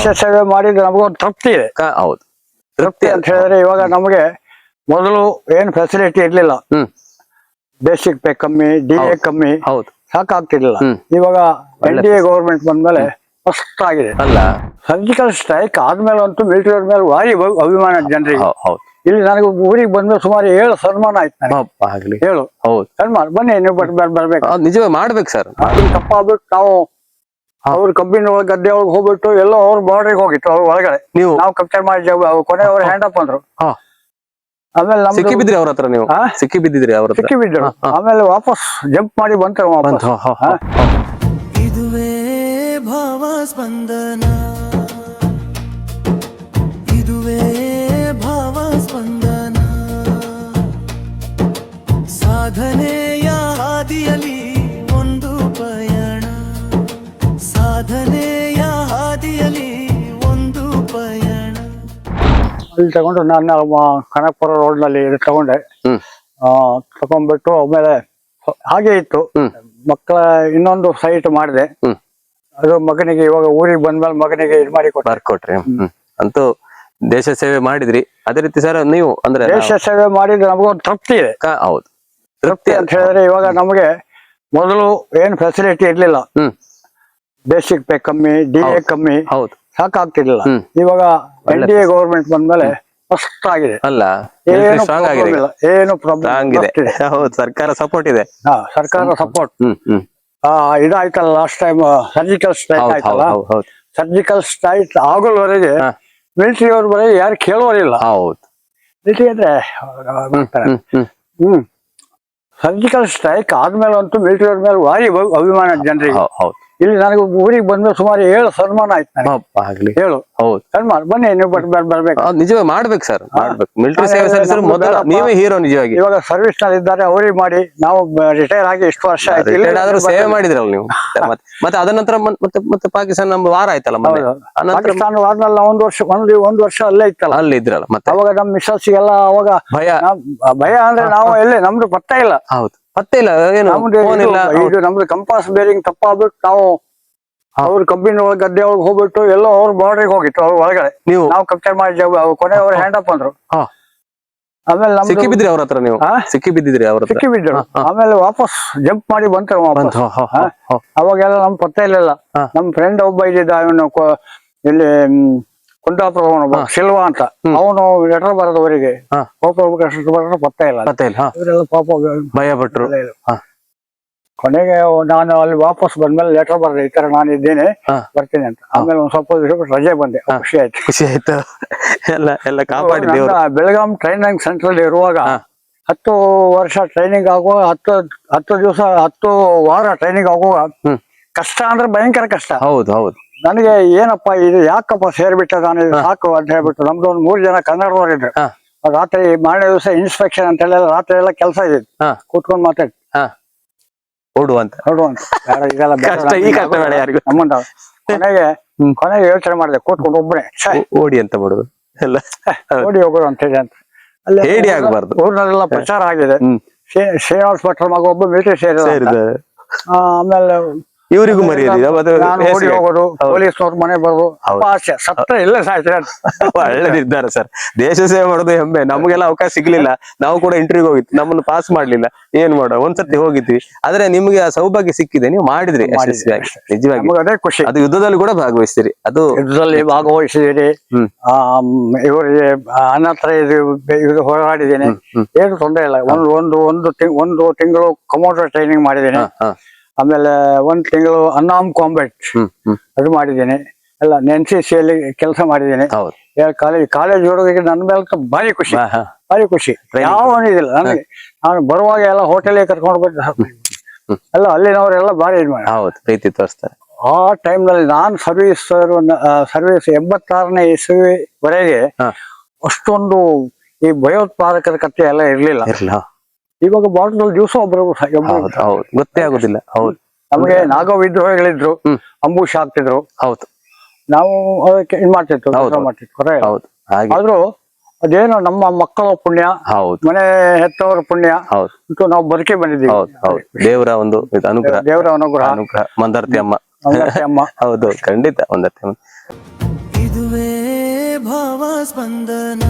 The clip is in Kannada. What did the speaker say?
ದೇಶ ಸೇವೆ ಮಾಡಿದ್ರೆ ನಮಗೊಂದು ತೃಪ್ತಿ ಇದೆ. ಹೌದು. ತೃಪ್ತಿ ಅಂತ ಹೇಳಿದ್ರೆ ಇವಾಗ ನಮಗೆ ಮೊದಲು ಏನ್ ಫೆಸಿಲಿಟಿ ಇರ್ಲಿಲ್ಲ. ಬೇಸಿಕ್ ಪೇ ಕಮ್ಮಿ ಡಿ ಎ ಕಮ್ಮಿ. ಹೌದು. ಸಾಕಾಗ್ತಿರ್ಲಿಲ್ಲ. ಇವಾಗ ಎನ್ ಡಿ ಎ ಗೌರ್ಮೆಂಟ್ ಬಂದ್ಮೇಲೆ ಮಸ್ತ್ ಆಗಿದೆ ಅಲ್ಲ. ಸರ್ಜಿಕಲ್ ಸ್ಟ್ರೈಕ್ ಆದ್ಮೇಲೆ ಅಂತೂ ಮಿಲಿಟರಿ ಮೇಲೆ ವಾರಿ ಅಭಿ- ಅಭಿಮಾನ ಜನರಿಗೆ. ಹೌದು. ಇಲ್ಲಿ ನನಗೆ ಊರಿಗೆ ಬಂದ್ಮೇಲೆ ಸುಮಾರು ಏಳು ಸನ್ಮಾನ ಆಯ್ತು ಏಳು. ಹೌದು. ಸನ್ಮಾನ. ಬನ್ನಿ ನೀವು ಬರ್ ಬರ್- ಬರ್ಬೇಕು. ನಿಜವಾಗಿ ನಿಜವೇ ಮಾಡ್ಬೇಕು ಸರ್. ತಪ್ಪಾಗ್ಬಿಟ್ಟು ನಾವು ಅವ್ರ ಕಂಪನಿ ಒಳಗೆ ಗದ್ದೆ ಒಳಗೆ ಹೋಗ್ಬಿಟ್ಟು ಎಲ್ಲೋ ಅವ್ರ ಬಾರ್ಡರ್ಗೆ ಹೋಗಿತ್ತು ಅವ್ರ ಒಳಗಡೆ. ನೀವು? ನಾವು ಕಪ್ಚರ್ ಮಾಡಿ ಅವ್ರು ಕೊನೆ ಅವ್ರ ಹ್ಯಾಂಡ್ ಅಪ್ ಅಂದ್ರು. ಹಾ. ಆಮೇಲೆ ಸಿಕ್ಕಿ ನಮ್ದು ಬಿದ್ರಿ ಅವ್ರ ಹತ್ರ ನೀವು? ಹಾ? ಸಿಕ್ಕಿ ಬಿದ್ದಿದ್ರಿ ಅವ್ರ ಹತ್ರ? ಸಿಕ್ಕಿ ಹಾ. ಆಮೇಲೆ ವಾಪಸ್ ಜಂಪ್ ಮಾಡಿ ಬಂತಾರೆ ವಾಪಸ್. ಬಂತು, ಹಾ, ಹಾ, ಹಾ. ಇದುವೇ ಭಾವ ಸ್ಪಂದನ ಇದುವೇ ಅಲ್ಲಿ ತಗೊಂಡು ನಾನು ಕನಕಪುರ ರೋಡ್ನಲ್ಲಿ ತಗೊಂಡೆ. ಹ್ಮ್. ಆ, ತಗೊಂಡ್ಬಿಟ್ಟು ಆಮೇಲೆ ಹಾಗೆ ಇತ್ತು. ಮಕ್ಕಳ ಇನ್ನೊಂದು ಸೈಟ್ ಮಾಡಿದೆ. ಅದು ಮಗನಿಗೆ ಇವಾಗ ಊರಿಗೆ ಬಂದ್ಮೇಲೆ ಮಗನಿಗೆ ಇದು ಮಾಡಿ ಕೊಟ್ಟೆ. ಬರ್ಕೊಟ್ರಿ ಹ್ಮ್. ಅಂತೂ ದೇಶ ಸೇವೆ ಮಾಡಿದ್ರಿ. ಅದೇ ರೀತಿ ಸರ್ ನೀವು ಅಂದ್ರೆ ದೇಶ ಸೇವೆ ಮಾಡಿದ್ರೆ ನಮಗೊಂದು ತೃಪ್ತಿ ಇದೆ. ಹೌದು. ತೃಪ್ತಿ ಅಂತ ಹೇಳಿದ್ರೆ ಇವಾಗ ನಮಗೆ ಮೊದಲು ಏನ್ ಫೆಸಿಲಿಟಿ ಇರ್ಲಿಲ್ಲ. ಹ್ಮ್. ಬೇಸಿಕ್ ಪೇ ಕಮ್ಮಿ ಡಿ ಎ ಕಮ್ಮಿ. ಹೌದು. ಸಾಕಾಗ್ತಿರ್ಲಿಲ್ಲ. ಇವಾಗ ಎನ್ ಡಿ ಎ ಗೌರ್ಮೆಂಟ್ ಬಂದ್ಮೇಲೆ ಫಸ್ಟ್ ಆಗಿದೆ. ಅಲ್ಲ ಏನು ಸ್ಟ್ರಾಂಗ್ ಆಗಿದೆ? ಏನು ಪ್ರಾಬ್ಲಮ್ ಇದೆ ಹೌದು ಸರ್ಕಾರ ಸಪೋರ್ಟ್ ಇದೆ. ಸರ್ಕಾರ ಸಪೋರ್ಟ್ ಇದಾಯ್ತಲ್ಲ ಲಾಸ್ಟ್ ಟೈಮ್ ಸರ್ಜಿಕಲ್ ಸ್ಟ್ರೈಕ್ ಆಯ್ತಲ್ಲ? ಸರ್ಜಿಕಲ್ ಸ್ಟ್ರೈಕ್ ಆಗೋಲ್ವರೆಗೆ. ಮಿಲಿಟರಿ ಅವ್ರ ಬರೀ ಯಾರು ಕೇಳುವರಿಲ್ಲ ಹೌದು. ಮಿಲಿಟರಿ ಅಂದ್ರೆ. ಹ್ಮ್ ಸರ್ಜಿಕಲ್ ಸ್ಟ್ರೈಕ್ ಆದ್ಮೇಲೆ ಅಂತೂ ಮಿಲಿಟರಿ ಅವ್ರ ಮೇಲೆ ವಾರಿ ಅಭಿಮಾನ ಜನರಿಗೆ. ಹೌದು. ಇಲ್ಲಿ ನನಗೆ ಊರಿಗೆ ಬಂದ್ಮೇಲೆ ಸುಮಾರು ಏಳು ಸನ್ಮಾನ ಆಯ್ತು ಹೇಳು ಪಾಪ ಆಗ್ಲಿ. ಏಳು ಹೌದು. ಸನ್ಮಾನ. ಬನ್ನಿ ನೀವು ಬರ್ ಬರ್- ಬರ್ಬೇಕು. ನಿಜವಾಗಿ ನಿಜವೇ ಮಾಡ್ಬೇಕು ಸರ್ ಮಾಡ್ಬೇಕು. ಮಿಲಿಟರಿ ಸೇವೆ ಮೊದಲು ನೀವೇ ಹೀರೋ ನಿಜವಾಗಿ. ಇವಾಗ ಸರ್ವಿಸ್ನಲ್ಲಿ ಇದ್ದಾರೆ ಅವ್ರಿಗೆ ಮಾಡಿ. ನಾವು ರಿಟೈರ್ ಆಗಿ ಇಷ್ಟು ವರ್ಷ ಆಯ್ತು. ಆದ್ರೂ ಸೇವೆ ಮಾಡಿದ್ರಲ್ಲ ನೀವು. ಮತ್ತೆ ಮತ್ತೆ ಅದ ನಂತರ ಮತ್ತೆ ಮತ್ತೆ ಪಾಕಿಸ್ತಾನ ನಮ್ಮ ವಾರ ಆಯ್ತಲ್ಲ ಪಾಕಿಸ್ತಾನ ಆದ್ಮೇಲೆ ಒಂದ್ ಒಂದು ವರ್ಷ ಒಂದು ಒಂದ್ ವರ್ಷ ಅಲ್ಲೇ ಇತ್ತಲ್ಲ. ಅಲ್ಲಿ ಇದ್ರಲ್ಲ ಮತ್ತೆ. ಅವಾಗ ನಮ್ಮ ಮಿಸ್ಸಸ್ಗೆಲ್ಲ ಅವಾಗ ಭಯ. ಭಯ ಅಂದ್ರೆ ನಾವು ಎಲ್ಲಿ ನಮ್ದು ಬರ್ತಾ ಇಲ್ಲ. ಹೌದು. ಮತ್ತೆ ಇಲ್ಲ ಏನು ಫೋನ್ ಇಲ್ಲ. ಇದು- ನಮ್ದು ಕಂಪಾಸ್ ಬೇರಿಂಗ್ ತಪ್ಪಾಗ್ಬಿಟ್ಟು ನಾವು ಅವ್ರ ಕಬ್ಬಿನ ಒಳಗೆ ಗದ್ದೆ ಒಳಗೆ ಹೋಗ್ಬಿಟ್ಟು ಎಲ್ಲೋ ಅವ್ರ ಬಾರ್ಡರ್ಗೆ ಹೋಗಿತ್ತು ಅವ್ರ ಒಳಗಡೆ. ನೀವು? ನಾವು ಕಪ್ಚರ್ ಮಾಡಿದ್ದೇವೆ ಕೊನೆ ಅವ್ರ ಹ್ಯಾಂಡ್ ಅಪ್ ಅಂದ್ರು. ಆಮೇಲೆ ಸಿಕ್ಕಿ ನಮ್ದು ಬಿದ್ರಿ ಅವ್ರ ಹತ್ರ ನೀವು? ಸಿಕ್ಕಿ ಬಿದ್ದಿದ್ರಿ ಅವ್ರ ಸಿಕ್ಕಿ ಹಾ. ಆಮೇಲೆ ವಾಪಸ್ ಜಂಪ್ ಮಾಡಿ ಬಂತಾರೆ ವಾಪಸ್. ಬಂತು, ಹಾ. ಅವಾಗೆಲ್ಲ ನಮ್ ಪತ್ತೆ ಇರ್ಲಿಲ್ಲ. ನಮ್ ಫ್ರೆಂಡ್ ಒಬ್ಬ ಇದ್ದಿದ್ದ ಇಲ್ಲಿ ಕುಂದಾಪುರ ಶಿಲ್ವ ಶಿಲ್ವಾ ಅಂತ. ಅವನು ಲೆಟರ್ ಬರೋದವರಿಗೆ ಹಾ. ಪಾಪ ಬರೋದು ಪತ್ತ ಇಲ್ಲ. ಇವರೆಲ್ಲ ಪಾಪ ಭಯ ಪಟ್ರು ಇಲ್ಲ. ಕೊನೆಗೆ ನಾನು ಅಲ್ಲಿ ವಾಪಸ್ ಬಂದ್ಮೇಲೆ ಲೆಟರ್ ಬರ್ದೆ ಈ ತರ ನಾನು ಇದ್ದೇನೆ. ಬರ್ತೀನಿ ಅಂತ. ಆಮೇಲೆ ಒಂದ್ ಸ್ವಲ್ಪ ದಿವಸ ರಜೆ ಬಂದೆ ಖುಷಿ ಆಯ್ತು. ಖುಷಿ ಆಯ್ತು. ಎಲ್ಲ ಎಲ್ಲ ಬೆಳಗಾಂ ಟ್ರೈನಿಂಗ್ ಸೆಂಟರ್ ಇರುವಾಗ. ಹತ್ತು ವರ್ಷ ಟ್ರೈನಿಂಗ್ ಆಗುವಾಗ ಹತ್ತು ಹತ್ತು ದಿವಸ ಹತ್ತು ವಾರ ಟ್ರೈನಿಂಗ್ ಆಗುವಾಗ. ಕಷ್ಟ ಅಂದ್ರೆ ಭಯಂಕರ ಕಷ್ಟ. ಹೌದು ಹೌದು. ನನಗೆ ಏನಪ್ಪ ಇದು ಯಾಕಪ್ಪ ಸೇರ್ಬಿಟ್ಟ ನಾನು? ಇದು ಸಾಕು ಅಂತ ಹೇಳ್ಬಿಟ್ಟು ನಮ್ದು ಒಂದು ಮೂರು ಜನ ಕನ್ನಡದವರಿದ್ರು. ರಾತ್ರಿ ಮಾರನೇ ದಿವಸ ಇನ್ಸ್ಪೆಕ್ಷನ್ ಅಂತ ಹೇಳಿ ರಾತ್ರಿ ಎಲ್ಲ ಕೆಲಸ ಇದೆ ಕೂತ್ಕೊಂಡ್ ಮಾತಾಡಿ. ಅಂತ ಇದೆಲ್ಲ ಕೊನೆಗೆ ಕೊನೆಗೆ ಯೋಚನೆ ಮಾಡಿದೆ ಕೂತ್ಕೊಂಡು ಒಬ್ಬನೇ ಓಡಿ ಅಂತ ಮಾಡುದು. ಎಲ್ಲ. ಓಡಿ ಹೋಗೋದು ಅಂತ ಹೇಳಿ ಅಂತ. ಅಲ್ಲಿ ಆಗ್ಬಾರ್ದು. ಊರಿನಲ್ಲೆಲ್ಲ ಪ್ರಚಾರ ಆಗಿದೆ. ಶ್ರೀನಿವಾಸ ಶ್ರೀ- ಶ್ರೀನಿವಾಸ್ ಭಟ್ರ ಮಗ ಒಬ್ಬ ಮಿಲಿಟರಿ ಸೇರಿದ ಆಮೇಲೆ ಇವರಿಗೂ ಮರ್ಯಾದೆ ಅದು ನಾನು ಓಡಿ ಹೆಸ್ರಿಗೆ. ಹೋಗೋದು ಹೌದು. ಪೊಲೀಸ್ನವ್ರ ಮನೆ ಬರೋದು ಅಪ್ಪ ಆಸೆ ಸತ್ರ ಇಲ್ಲ ಸಾಯ್ತಾರೆ. ಒಳ್ಳೆ ನಿರ್ಧಾರ ಸರ್. ದೇಶ ಸೇವೆ ಮಾಡೋದು ಹೆಮ್ಮೆ. ನಮ್ಗೆಲ್ಲ ಅವಕಾಶ ಸಿಗ್ಲಿಲ್ಲ. ನಾವು ಕೂಡ ಇಂಟರ್ವ್ಯೂ ಹೋಗಿತ್ತು ನಮ್ಮನ್ನು ಪಾಸ್ ಮಾಡ್ಲಿಲ್ಲ. ಏನ್ ಮಾಡೋ ಒಂದ್ಸತಿ ಹೋಗಿದ್ವಿ. ಆದ್ರೆ ನಿಮ್ಗೆ ಆ ಸೌಭಾಗ್ಯ ಸಿಕ್ಕಿದೆ. ನೀವು ಮಾಡಿದ್ರಿ ಯಶಸ್ವಿಯಾಗಿ. ನಿಜವಾಗಿ. ನಮಗೆ ಅದೇ ಖುಷಿ. ಅದು ಯುದ್ಧದಲ್ಲಿ ಕೂಡ ಭಾಗವಹಿಸ್ತೀರಿ. ಅದು ಯುದ್ಧದಲ್ಲಿ ಭಾಗವಹಿಸಿದಿರಿ ಹ್ಮ್. ಆ, ಮ್, ಇವರಿಗೆ ಅನಾಥರ ಇದು ಇದು ಹೋರಾಡಿದ್ದೇನೆ. ಏನು ತೊಂದರೆ ಇಲ್ಲ. ಒಂದು ಒಂದು ಒಂದು ತಿಂಗ್- ಒಂದು ತಿಂಗಳು ಕಮೋಟರ್ ಟ್ರೈನಿಂಗ್ ಮಾಡಿದ್ದೇನೆ. ಹಾ, ಹಾ. ಆಮೇಲೆ ಒಂದ್ ತಿಂಗಳು ಅನ್ನಾಮ್ ಕಾಂಬೆಟ್ ಅದು ಮಾಡಿದ್ದೇನೆ. ಎಲ್ಲ ಎನ್ ಸಿ ಸಿ ಅಲ್ಲಿ ಕೆಲಸ ಮಾಡಿದ್ದೇನೆ. ಹೌದು. ಕಾಲೇಜ್ ಕಾಲೇಜ್ ಹುಡುಗರಿಗೆ ನನ್ನ ಮೇಲೆ ಭಾರಿ ಖುಷಿ. ಭಾರಿ ಖುಷಿ. ಯಾವ ಇದಿಲ್ಲ. ನನಗೆ ನಾನು ಬರುವಾಗ ಎಲ್ಲ ಹೋಟೆಲ್ಗೆ ಕರ್ಕೊಂಡು ಬಂದು ಎಲ್ಲ ಅಲ್ಲಿನವರೆಲ್ಲ ಭಾರಿ ಇದು ಮಾಡಿ ಹೌದು ಪ್ರೀತಿ ತೋರಿಸ್ತಾರೆ. ಆ ಟೈಮ್ನಲ್ಲಿ ನಾನು ಸರ್ವಿಸ್ ಸರ್ವಿಸ್ ಎಂಬತ್ತಾರನೇ ಇಸುವಿವರೆಗೆ. ಅಷ್ಟೊಂದು ಈ ಭಯೋತ್ಪಾದಕರ ಕತೆ ಎಲ್ಲ ಇರ್ಲಿಲ್ಲ. ಇರ್ಲ ಇವಾಗ ಬಾಟಲ್ ದಿವಸ ಒಬ್ಬರು ಒಬ್ರು ಹೌದು ಹೌದು. ಗೊತ್ತೇ ಆಗುದಿಲ್ಲ ಹೌದು. ನಮಗೆ ನಾಗ ವಿದ್ರೋಹಿಗಳಿದ್ರು ಹ್ಮ್. ಅಂಬುಷ್ ಆಗ್ತಿದ್ರು. ಹೌದು. ನಾವು ಅದಕ್ಕೆ ಇದ್ ಮಾಡ್ತಿತ್ತು ಹೌದು ಆದ್ರೂ ಅದೇನೋ ನಮ್ಮ ಮಕ್ಕಳ ಪುಣ್ಯ ಹೌದು. ಮನೆ ಹೆತ್ತವರ ಪುಣ್ಯ ಹೌದು. ನಾವು ಬದುಕಿ ಬಂದಿದ್ದೀವಿ. ಹೌದು ಹೌದು. ದೇವರ ಒಂದು ಇದು ಅನುಗ್ರಹ. ದೇವರ ಅನುಗ್ರಹ. ಅನುಗ್ರಹ. ಮಂದರ್ತಿ ಅಮ್ಮ. ಅಮ್ಮ. ಹೌದು ಖಂಡಿತ ಮಂದರ್ತಿ ಅಮ್ಮ. ಇದುವೇ ಭಾವ ಸ್ಪಂದನ